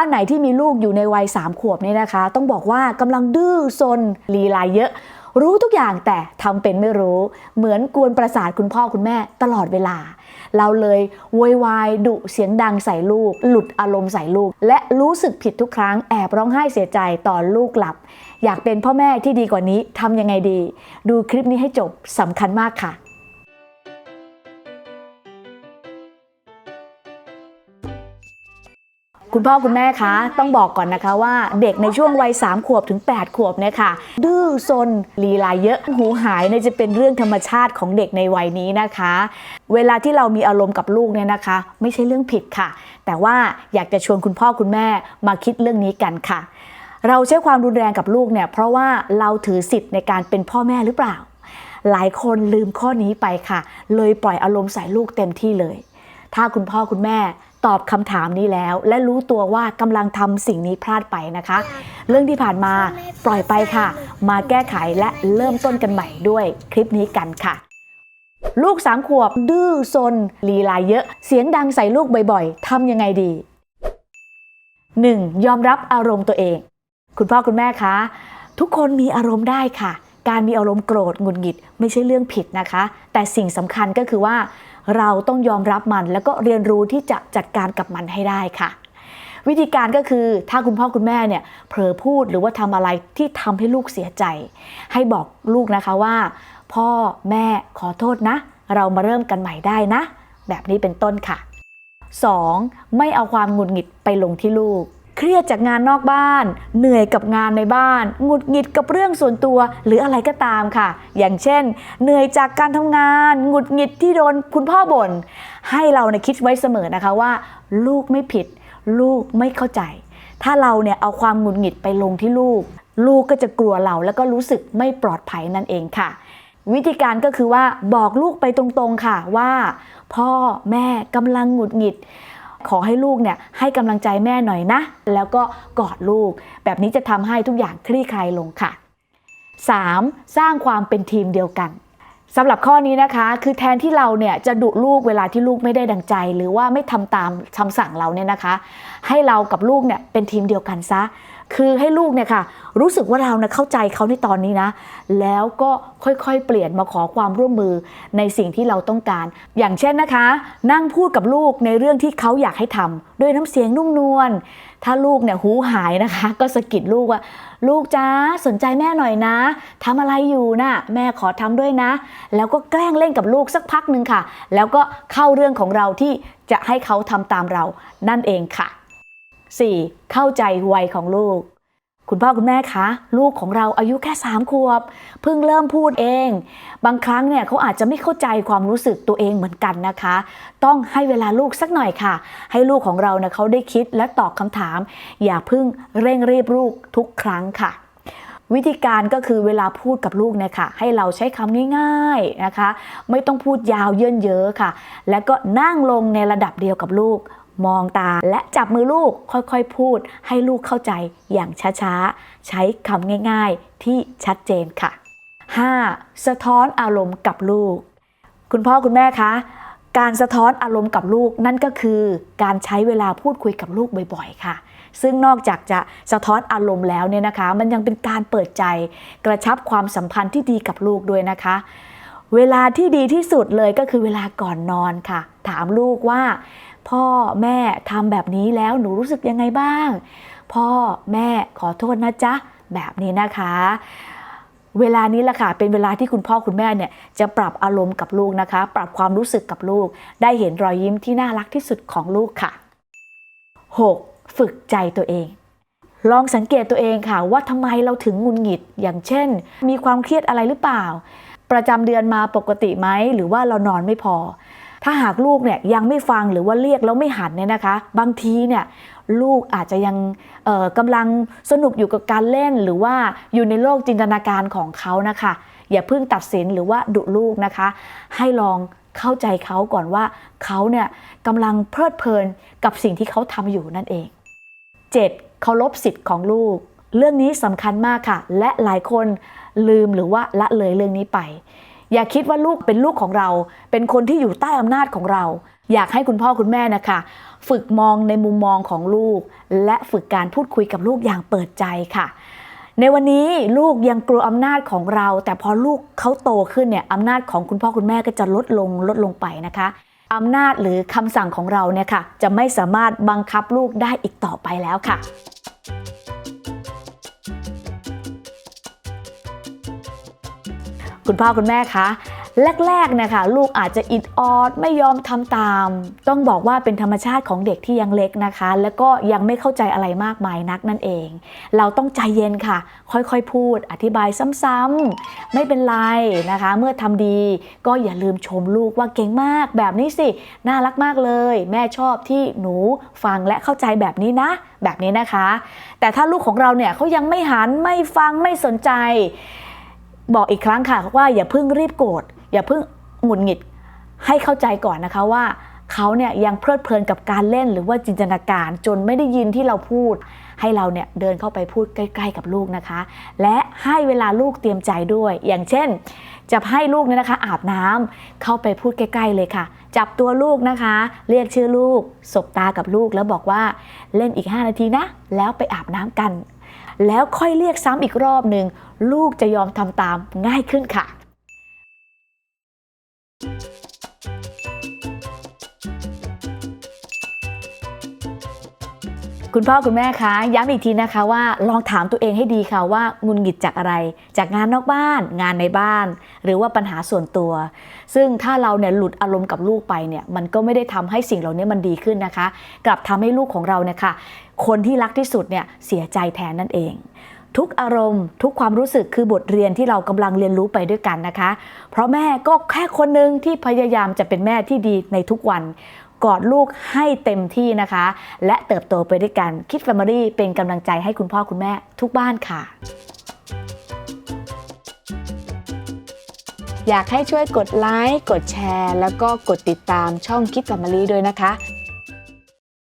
บ้านไหนที่มีลูกอยู่ในวัยสามขวบเนี่ยนะคะ ต้องบอกว่ากำลังดื้อซนลีลายเยอะ รู้ทุกอย่างแต่ทำเป็นไม่รู้ เหมือนกวนประสาทคุณพ่อคุณแม่ตลอดเวลา เราเลยโวยวายดุเสียงดังใส่ลูก หลุดอารมณ์ใส่ลูก และรู้สึกผิดทุกครั้งแอบร้องไห้เสียใจตอนลูกหลับ อยากเป็นพ่อแม่ที่ดีกว่านี้ทำยังไงดี ดูคลิปนี้ให้จบสำคัญมากค่ะ คุณพ่อคุณแม่คะต้องบอกก่อนนะคะว่าเด็กในช่วงวัย 3 ขวบถึง 8 ขวบเนี่ยค่ะ ดื้อซนลีลายเยอะหูหายเนี่ยจะเป็นเรื่องธรรมชาติของเด็กในวัยนี้นะคะ เวลาที่เรามีอารมณ์กับลูกเนี่ยนะคะ ไม่ใช่เรื่องผิดค่ะ แต่ว่าอยากจะชวนคุณพ่อคุณแม่มาคิดเรื่องนี้กันค่ะ เราใช้ความรุนแรงกับลูกเนี่ยเพราะว่าเราถือสิทธิ์ในการเป็นพ่อแม่หรือเปล่า หลายคนลืมข้อนี้ไปค่ะ เลยปล่อยอารมณ์ใส่ลูกเต็มที่เลย ถ้าคุณพ่อคุณแม่ ตอบคำถามนี้แล้ว และรู้ตัวว่ากำลังทำสิ่งนี้พลาดไปนะคะ เรื่องที่ผ่านมาปล่อยไปค่ะ มาแก้ไขและเริ่มต้นกันใหม่ด้วยคลิปนี้กันค่ะ ลูกสามขวบดื้อซนลีลาเยอะ เสียงดังใส่ลูกบ่อยๆทำยังไงดี 1. ยอมรับอารมณ์ตัวเอง คุณพ่อคุณแม่คะทุกคนมีอารมณ์ได้ค่ะ การมีอารมณ์โกรธหงุดหงิด ไม่ใช่เรื่องผิดนะคะ แต่สิ่งสำคัญก็คือว่า เราต้องยอมรับมัน แล้วก็เรียนรู้ที่จะจัดการกับมันให้ได้ค่ะ วิธีการก็คือถ้าคุณพ่อคุณแม่เนี่ยเผลอพูดหรือว่าทำอะไรที่ทำให้ลูกเสียใจ ให้บอกลูกนะคะว่า พ่อแม่ขอโทษนะ เรามาเริ่มกันใหม่ได้นะ แบบนี้เป็นต้นค่ะ 2. ไม่เอาความหงุดหงิดไปลงที่ลูก เครียดจากงานนอกบ้าน เหนื่อยกับงานในบ้าน หงุดหงิดกับเรื่องส่วนตัวหรืออะไรก็ตามค่ะ อย่างเช่น เหนื่อยจากการทำงาน หงุดหงิดที่โดนคุณพ่อบ่น ให้เราเนี่ยคิดไว้เสมอนะคะว่า ลูกไม่ผิด ลูกไม่เข้าใจ ถ้าเราเนี่ยเอาความหงุดหงิดไปลงที่ลูก ลูกก็จะกลัวเราแล้วก็รู้สึกไม่ปลอดภัยนั่นเองค่ะวิธีการก็คือว่าบอกลูกไปตรงๆค่ะว่า พ่อแม่กำลังหงุดหงิด ขอให้ลูกเนี่ยให้กำลังใจแม่หน่อยนะ แล้วก็กอดลูก แบบนี้จะทำให้ทุกอย่างคลี่คลายลงค่ะ 3. สร้างความเป็นทีมเดียวกันสำหรับข้อนี้นะคะ คือแทนที่เราเนี่ยจะดุลูกเวลาที่ลูกไม่ได้ดังใจ หรือว่าไม่ทำตามคำสั่งเราเนี่ยนะคะ ให้เรากับลูกเนี่ยเป็นทีมเดียวกันซะ คือให้ลูกเนี่ยค่ะ รู้สึกว่าเราเนี่ยเข้าใจเขาในตอนนี้นะ แล้วก็ค่อยๆ เปลี่ยนมาขอความร่วมมือในสิ่งที่เราต้องการ อย่างเช่นนะคะ นั่งพูดกับลูกในเรื่องที่เขาอยากให้ทำด้วยน้ำเสียงนุ่มนวลถ้าลูกเนี่ยหูหายนะคะ ก็สะกิดลูกว่า ลูกจ้าสนใจแม่หน่อยนะทำอะไรอยู่นะ่ะแม่ขอทำด้วยนะ แล้วก็แกล้งเล่นกับลูกสักพักหนึ่งค่ะ แล้วก็เข้าเรื่องของเราที่จะให้เขาทำตามเรานั่นเองค่ะ 4. เข้าใจวัยของลูก คุณพ่อคุณแม่คะ ลูกของเราอายุแค่3ขวบเพิ่งเริ่มพูดเอง บางครั้งเนี่ยเขาอาจจะไม่เข้าใจความรู้สึกตัวเองเหมือนกันนะคะ ต้องให้เวลาลูกสักหน่อยค่ะ ให้ลูกของเราเนี่ยเขาได้คิดและตอบคำถาม อย่าเพิ่งเร่งรีบลูกทุกครั้งค่ะวิธีการก็คือเวลาพูดกับลูกเนี่ยค่ะ ให้เราใช้คำง่ายๆนะคะ ไม่ต้องพูดยาวเยินเยอะค่ะ แล้วก็นั่งลงในระดับเดียวกับลูก มองตา และจับมือลูกค่อยๆ พูด ให้ลูกเข้าใจอย่างช้าๆ ใช้คำง่ายๆ ที่ชัดเจนค่ะ 5. สะท้อนอารมณ์กับลูก คุณพ่อคุณแม่คะการสะท้อนอารมณ์กับลูกนั่นก็คือการใช้เวลาพูดคุยกับลูกบ่อยๆ ค่ะ ซึ่งนอกจากจะสะท้อนอารมณ์แล้วเนี่ยนะคะ มันยังเป็นการเปิดใจ กระชับความสัมพันธ์ที่ดีกับลูกด้วยนะคะ เวลาที่ดีที่สุดเลยก็คือเวลาก่อนนอนค่ะ ถามลูกว่าพ่อแม่ทำแบบนี้แล้วหนูรู้สึกยังไงบ้าง พ่อแม่ขอโทษนะจ๊ะ แบบนี้นะคะ เวลานี้แหละค่ะเป็นเวลาที่คุณพ่อคุณแม่เนี่ยจะปรับอารมณ์กับลูกนะคะ ปรับความรู้สึกกับลูก ได้เห็นรอยยิ้มที่น่ารักที่สุดของลูกค่ะ 6. ฝึกใจตัวเองลองสังเกตตัวเองค่ะว่าทำไมเราถึงงุนหงิด อย่างเช่น มีความเครียดอะไรหรือเปล่า ประจำเดือนมาปกติไหม หรือว่าเรานอนไม่พอ ถ้าหากลูกเนี่ยยังไม่ฟังหรือว่าเรียกแล้วไม่หันเนี่ยนะคะ บางทีเนี่ยลูกอาจจะยังกำลังสนุกอยู่กับการเล่น หรือว่าอยู่ในโลกจินตนาการของเขานะคะ อย่าเพิ่งตัดสินหรือว่าดุลูกนะคะ ให้ลองเข้าใจเขาก่อนว่าเขาเนี่ยกำลังเพลิดเพลินกับสิ่งที่เขาทำอยู่นั่นเอง 7. เคารพสิทธิ์ของลูก เรื่องนี้สำคัญมากค่ะ และหลายคนลืมหรือว่าละเลยเรื่องนี้ไป อย่าคิดว่าลูกเป็นลูกของเรา เป็นคนที่อยู่ใต้อำนาจของเรา อยากให้คุณพ่อคุณแม่นะคะ ฝึกมองในมุมมองของลูก และฝึกการพูดคุยกับลูกอย่างเปิดใจค่ะ ในวันนี้ลูกยังกลัวอำนาจของเรา แต่พอลูกเขาโตขึ้นเนี่ยอำนาจของคุณพ่อคุณแม่ก็จะลดลงลดลงไปนะคะอำนาจหรือคำสั่งของเราเนี่ยค่ะ จะไม่สามารถบังคับลูกได้อีกต่อไปแล้วค่ะ คุณพ่อคุณแม่คะแรกๆนะคะลูกอาจจะอิดออดไม่ยอมทำตาม ต้องบอกว่าเป็นธรรมชาติของเด็กที่ยังเล็กนะคะ แล้วก็ยังไม่เข้าใจอะไรมากมายนักนั่นเอง เราต้องใจเย็นค่ะ ค่อยๆพูดอธิบายซ้ำๆไม่เป็นไรนะคะ เมื่อทำดี ก็อย่าลืมชมลูกว่าเก่งมากแบบนี้สิ น่ารักมากเลย แม่ชอบที่หนูฟังและเข้าใจแบบนี้นะ แบบนี้นะคะ แต่ถ้าลูกของเราเนี่ยเขายังไม่หันไม่ฟังไม่สนใจ บอกอีกครั้งค่ะว่าอย่าเพิ่งรีบโกรธอย่าเพิ่งหงุดหงิดให้เข้าใจก่อนนะคะว่าเขาเนี่ยยังเพลิดเพลินกับการเล่นหรือว่าจินตนาการจนไม่ได้ยินที่เราพูด ให้เราเนี่ยเดินเข้าไปพูดใกล้ ๆ กับลูกนะคะ และให้เวลาลูกเตรียมใจด้วย อย่างเช่น จะให้ลูกเนี่ยนะคะ อาบน้ำเข้าไปพูดใกล้ ๆ เลยค่ะ จับตัวลูกนะคะ เรียกชื่อลูกสบตากับลูกแล้วบอกว่าเล่นอีก 5 นาทีนะ แล้วไปอาบน้ำกัน แล้วค่อยเรียกซ้ำอีกรอบหนึ่งลูกจะยอมทำตามง่ายขึ้นค่ะ คุณพ่อคุณแม่คะย้ำอีกทีนะคะว่าลองถามตัวเองให้ดีค่ะว่างุนหงิดจากอะไร จากงานนอกบ้าน งานในบ้าน หรือว่าปัญหาส่วนตัว ซึ่งถ้าเราเนี่ยหลุดอารมณ์กับลูกไปเนี่ยมันก็ไม่ได้ทำให้สิ่งเหล่านี้มันดีขึ้นนะคะ กลับทำให้ลูกของเราเนี่ยค่ะคนที่รักที่สุดเนี่ยเสียใจแทนนั่นเอง ทุกอารมณ์ ทุกความรู้สึกคือบทเรียนที่เรากำลังเรียนรู้ไปด้วยกันนะคะ เพราะแม่ก็แค่คนหนึ่งที่พยายามจะเป็นแม่ที่ดีในทุกวัน กอดลูกให้เต็มที่นะคะ และเติบโตไปด้วยกันคิดแฟมิลี่เป็นกำลังใจให้คุณพ่อคุณแม่ทุกบ้านค่ะอยากให้ช่วยกดไลค์ กดแชร์ แล้วก็กดติดตามช่องคิดแฟมิลี่ด้วยนะคะ